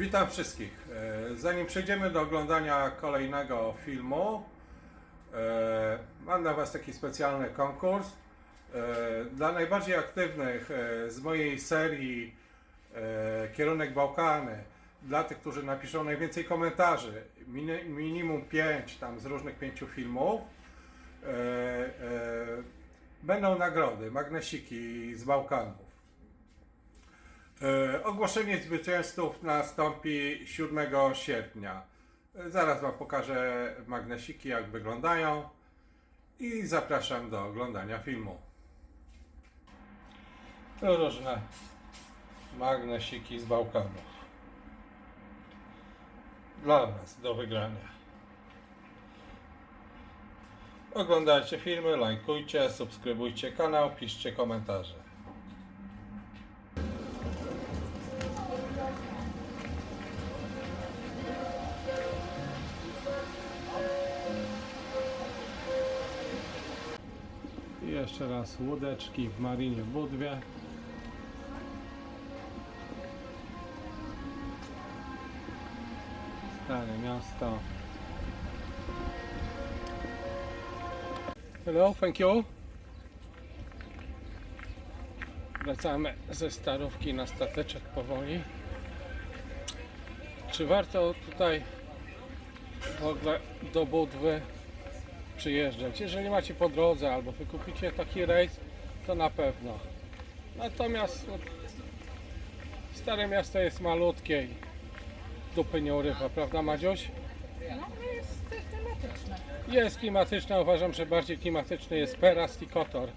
Witam wszystkich. E, Zanim przejdziemy do oglądania kolejnego filmu, e, mam dla Was taki specjalny konkurs. E, Dla najbardziej aktywnych z mojej serii Kierunek Bałkany, dla tych, którzy napiszą najwięcej komentarzy, mini- minimum 5 tam z różnych pięciu filmów, będą nagrody, magnesiki z Bałkanów. E, Ogłoszenie zwycięzców nastąpi 7 sierpnia. E, Zaraz Wam pokażę magnesiki, jak wyglądają i zapraszam do oglądania filmu. To różne magnesiki z Bałkanów. Dla Was do wygrania. Oglądajcie filmy, lajkujcie, subskrybujcie kanał, piszcie komentarze. Jeszcze raz łódeczki w Marinie Budwie. Stare miasto. Hello, thank you. Wracamy ze starówki na stateczek powoli. Czy warto tutaj w ogóle do Budwy przyjeżdżać. Jeżeli macie po drodze albo wykupicie taki rejs, to na pewno. Natomiast no, Stare Miasto jest malutkie i dupy nie urywa, prawda Madziuś? No to jest klimatyczne. Jest klimatyczne, uważam, że bardziej klimatyczny jest Perast i Kotor.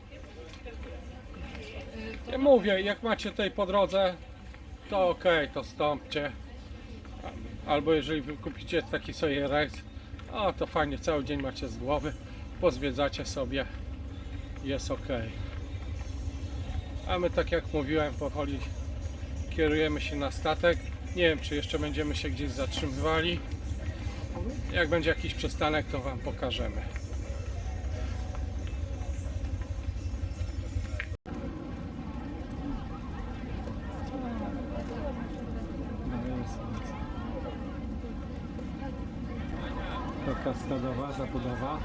Ja mówię, jak macie tutaj po drodze, to ok, to stąpcie. Albo jeżeli kupicie taki sobie rejs, o to fajnie, cały dzień macie z głowy, pozwiedzacie sobie, jest ok. A my tak jak mówiłem, powoli kierujemy się na statek. Nie wiem, czy jeszcze będziemy się gdzieś zatrzymywali. Jak będzie jakiś przystanek, to Wam pokażemy. To kaskadowa zabudowa.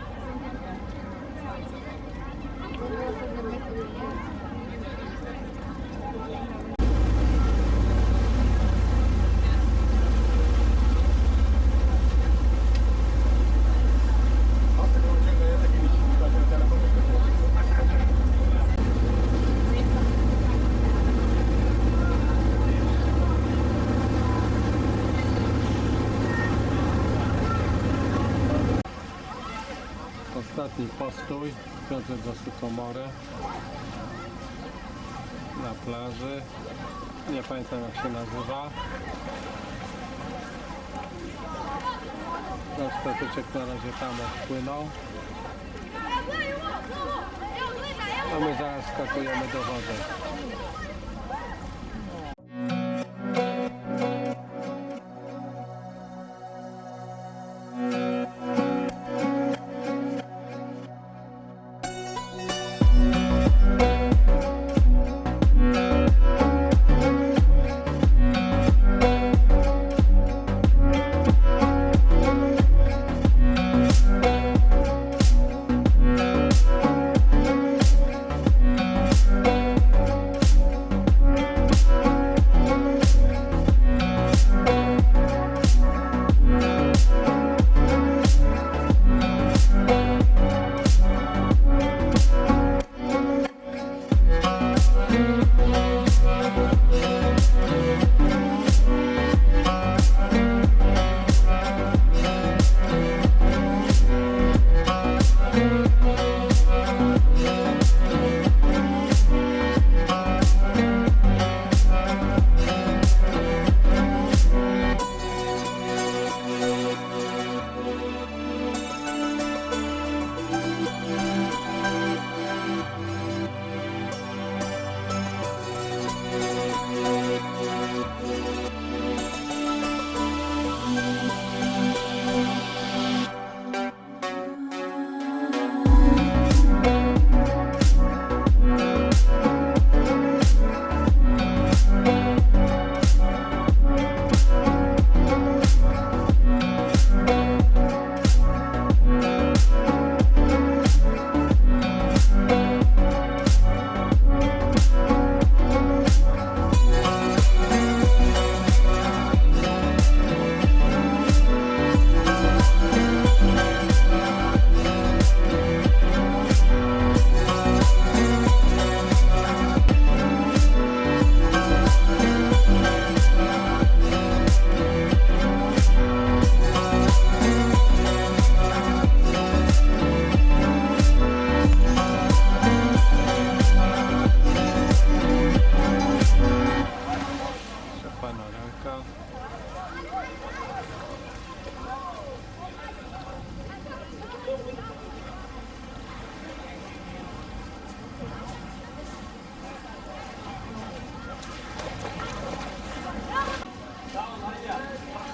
Ostatni postój Piotr do Sukomory na plaży. Nie pamiętam jak się nazywa. Nasz statyczek na razie tam odpłynął. A my zaraz skakujemy do wody.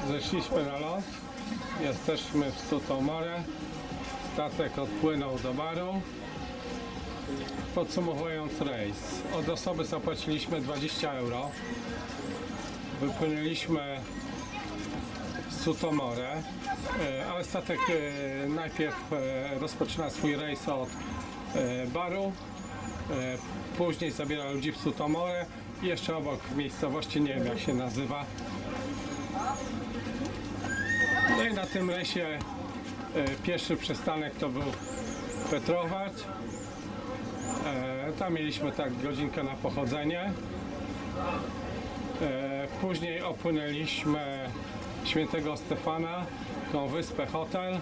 Weszliśmy na ląd. Jesteśmy w Sutomore. Statek odpłynął do baru. Podsumowując rejs, od osoby zapłaciliśmy 20 euro. Wypłynęliśmy z Sutomore, e, ale statek e, najpierw e, rozpoczyna swój rejs od baru, później zabiera ludzi w Sutomore i jeszcze obok w miejscowości, nie wiem jak się nazywa. Na tym rejsie e, pierwszy przystanek to był Petrowacz. E, Tam mieliśmy tak godzinkę na pochodzenie. E, Później opłynęliśmy Świętego Stefana, tą wyspę hotel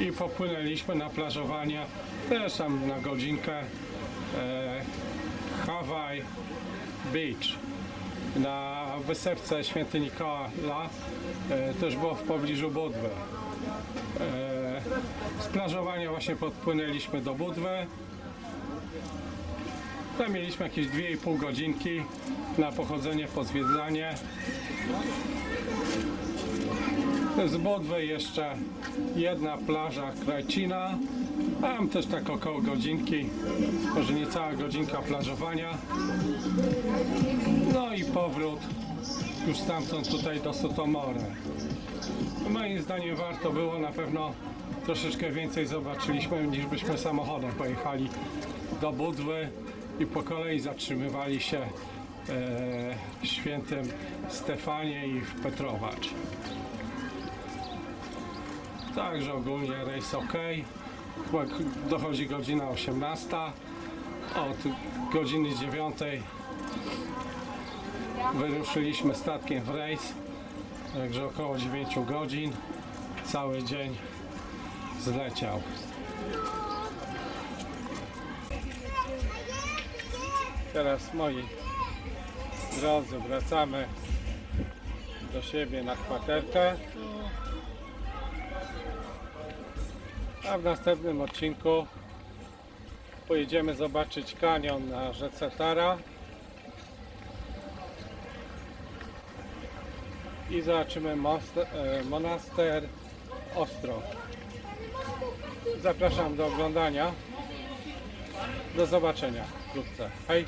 i popłynęliśmy na plażowanie też tam na godzinkę Hawaii Beach na wysepce Święty Nikola e, też było w pobliżu Budwy. E, z plażowania właśnie podpłynęliśmy do Budwy. Tam mieliśmy jakieś 2,5 godzinki na pochodzenie, pozwiedzanie. Z Budwy jeszcze jedna plaża Krajcina. Tam też tak około godzinki, może niecała godzinka plażowania. No i powrót już stamtąd tutaj do Sotomore. Moim zdaniem warto było, na pewno troszeczkę więcej zobaczyliśmy niż byśmy samochodem pojechali do Budwy i po kolei zatrzymywali się e, w świętym Stefanie i w Petrowacz. Także ogólnie rejs ok. Dochodzi godzina 18. Od godziny 9 wyruszyliśmy statkiem w rejs. Także około 9 godzin. Cały dzień zleciał. Teraz moi drodzy wracamy do siebie na kwaterkę. A w następnym odcinku pojedziemy zobaczyć kanion na rzece Tara. I zobaczymy most, e, monaster Ostro. Zapraszam do oglądania. Do zobaczenia wkrótce. Hej!